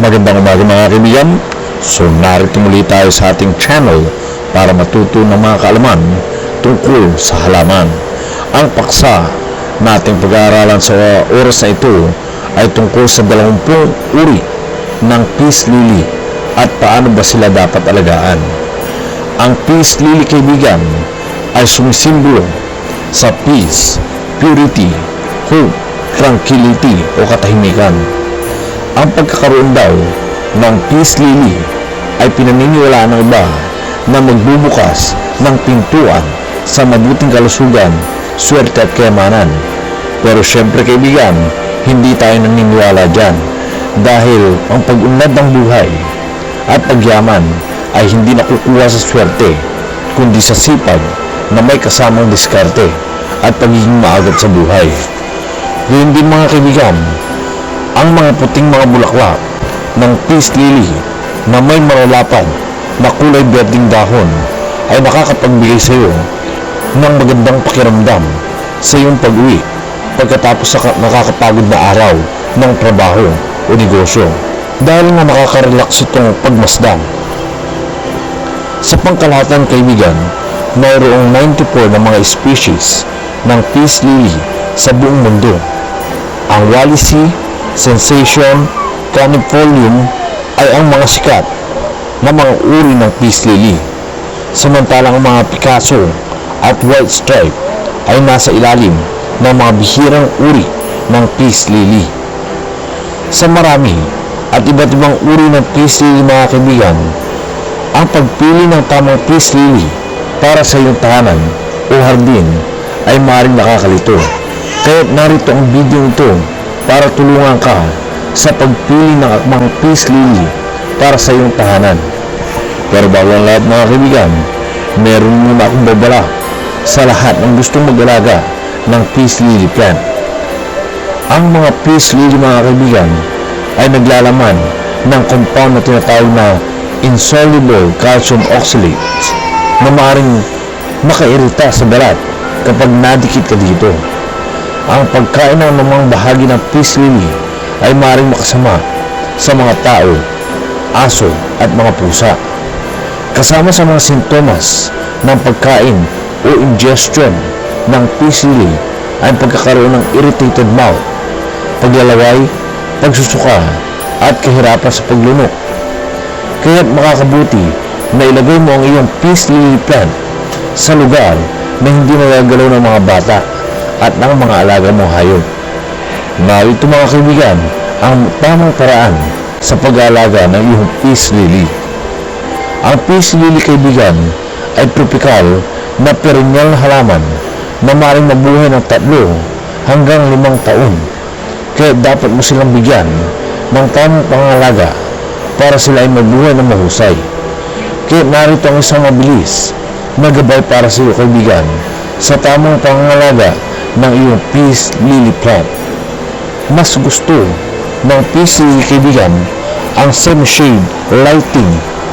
Magandang umaga mga kaibigan. So narito muli tayo sa ating channel para matuto ng mga kaalaman tungkol sa halaman. Ang paksa nating pag-aaralan sa oras na ito ay tungkol sa 20 uri ng peace lily at paano ba sila dapat alagaan. Ang peace lily kaibigan ay sumisimbolo sa peace, purity, hope, tranquility o katahimikan. Ang pagkakaroon daw ng peace lily ay pinaniniwalaan ng iba na magbubukas ng pintuan sa mabuting kalusugan, swerte at kayamanan. Pero syempre kaibigan, hindi tayo naniniwala dyan dahil ang pag-unlad ng buhay at pagyaman ay hindi nakukuha sa swerte kundi sa sipag na may kasamang diskarte at pagiging maagat sa buhay. Gayun din mga kaibigan, ang mga puting mga bulaklak ng peace lily na may maralapad na kulay berding dahon ay nakakapagbigay sa iyo ng magandang pakiramdam sa iyong pag-uwi pagkatapos sa ka- nakakapagod na araw ng trabaho o negosyo dahil nga nakaka-relax itong pagmasdan. Sa pangkalahatan kaibigan, mayroong 94 na mga species ng peace lily sa buong mundo. Ang Walisi, Sensation, Canifolium ay ang mga sikat na mga uri ng peace lily. Samantalang ang mga Picasso at White Stripe ay nasa ilalim ng mga bihirang uri ng peace lily. Sa marami at iba't ibang uri ng peace lily mga kaibigan, ang pagpili ng tamang peace lily para sa iyong tahanan o hardin ay maaaring nakakalito. Kaya narito ang video ito para tulungan ka sa pagpili ng akmang peace lily para sa iyong tahanan. Pero bago ang lahat mga kaibigan, meron muna akong babala sa lahat ng gustong mag-alaga ng peace lily plant. Ang mga peace lily mga kaibigan ay naglalaman ng compound na tinatawag na insoluble calcium oxalate na maaaring makairita sa balat kapag nadikit ka dito. Ang pagkain ng namang bahagi ng peace lily ay maaaring makasama sa mga tao, aso at mga pusa. Kasama sa mga sintomas ng pagkain o ingestion ng peace lily ay pagkakaroon ng irritated mouth, paglalaway, pagsusuka at kahirapan sa paglunok. Kaya't makakabuti na ilagay mo ang iyong peace lily plant sa lugar na hindi nagagalaw ng mga bata at ng mga alaga mong hayop. Narito mga kaibigan ang tamang paraan sa pag-aalaga ng iyong peace lily. Ang peace lily kaibigan ay tropikal na perennial halaman na maaaring mabuhay ng tatlo hanggang limang taon. Kaya dapat mo silang bigyan ng tamang pangalaga para sila ay mabuhay ng mahusay. Kaya narito ang isang mabilis na gabay para sa iyo kaibigan sa tamang pangalaga ng iyong peace lily plant. Mas gusto ng peace lily kaibigan ang semi-shade lighting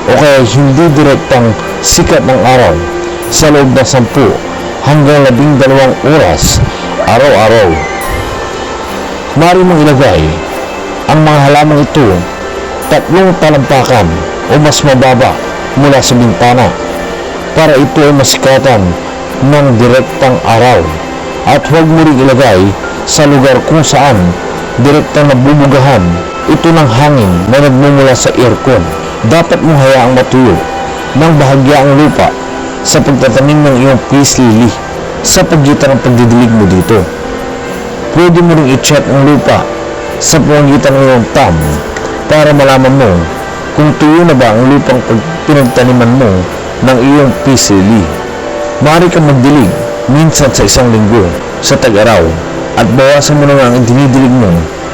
o kaya hindi direktang sikat ng araw sa loob ng 10 hanggang 12 oras araw-araw. Mari mong ilagay ang mga halamang ito tatlong talampakan o mas mababa mula sa bintana para ito ay masikatan ng direktang araw at huwag mo rin ilagay sa lugar kung saan direktang nabubugahan ito ng hangin na nagmumula sa aircon. Dapat mong hayaang matuyo ng bahagya ang lupa sa pagtatanim ng iyong peace lily sa pagitan ng pagdidilig mo dito. Pwede mo rin i-check ang lupa sa pamagitan ng iyong thumb para malaman mo kung tuyo na ba ang lupang pinagtaniman mo ng iyong peace lily. Maaari kang magdilig minsan sa isang linggo sa tag-araw at bawasan mo na ang dinidilig mo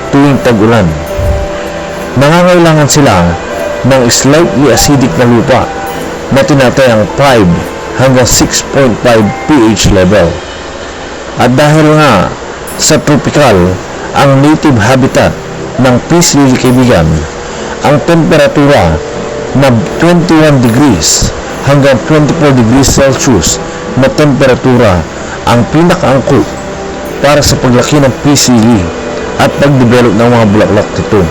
tuwing tag-ulan. Nangangailangan sila ng slightly acidic na lupa na tinatayang 5 hanggang 6.5 pH level. At dahil nga sa tropical ang native habitat ng peace lily kaibigan, ang temperatura na 21 degrees hanggang 24 degrees Celsius na temperatura ang pinakaangkop para sa paglaki ng lily at pagdevelop ng mga bulaklak nito.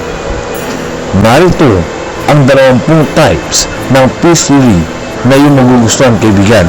Narito ang 20 types ng lily na iyong magugustuhan kaibigan.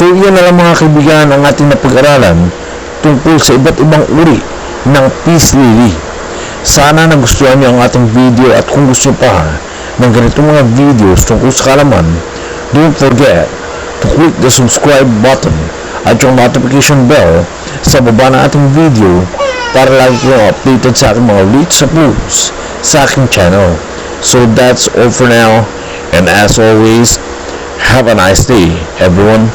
So iyan na lang mga kaibigan ang ating napag-aralan tungkol sa iba't ibang uri ng peace lily. Sana nagustuhan niyo ang ating video at kung gusto pa ng ganitong mga videos tungkol sa kalaman, don't forget to click the subscribe button at yung notification bell sa baba ng ating video para lagi kayong updated sa aking mga leaks uploads sa aking channel. So that's all for now and as always, have a nice day everyone.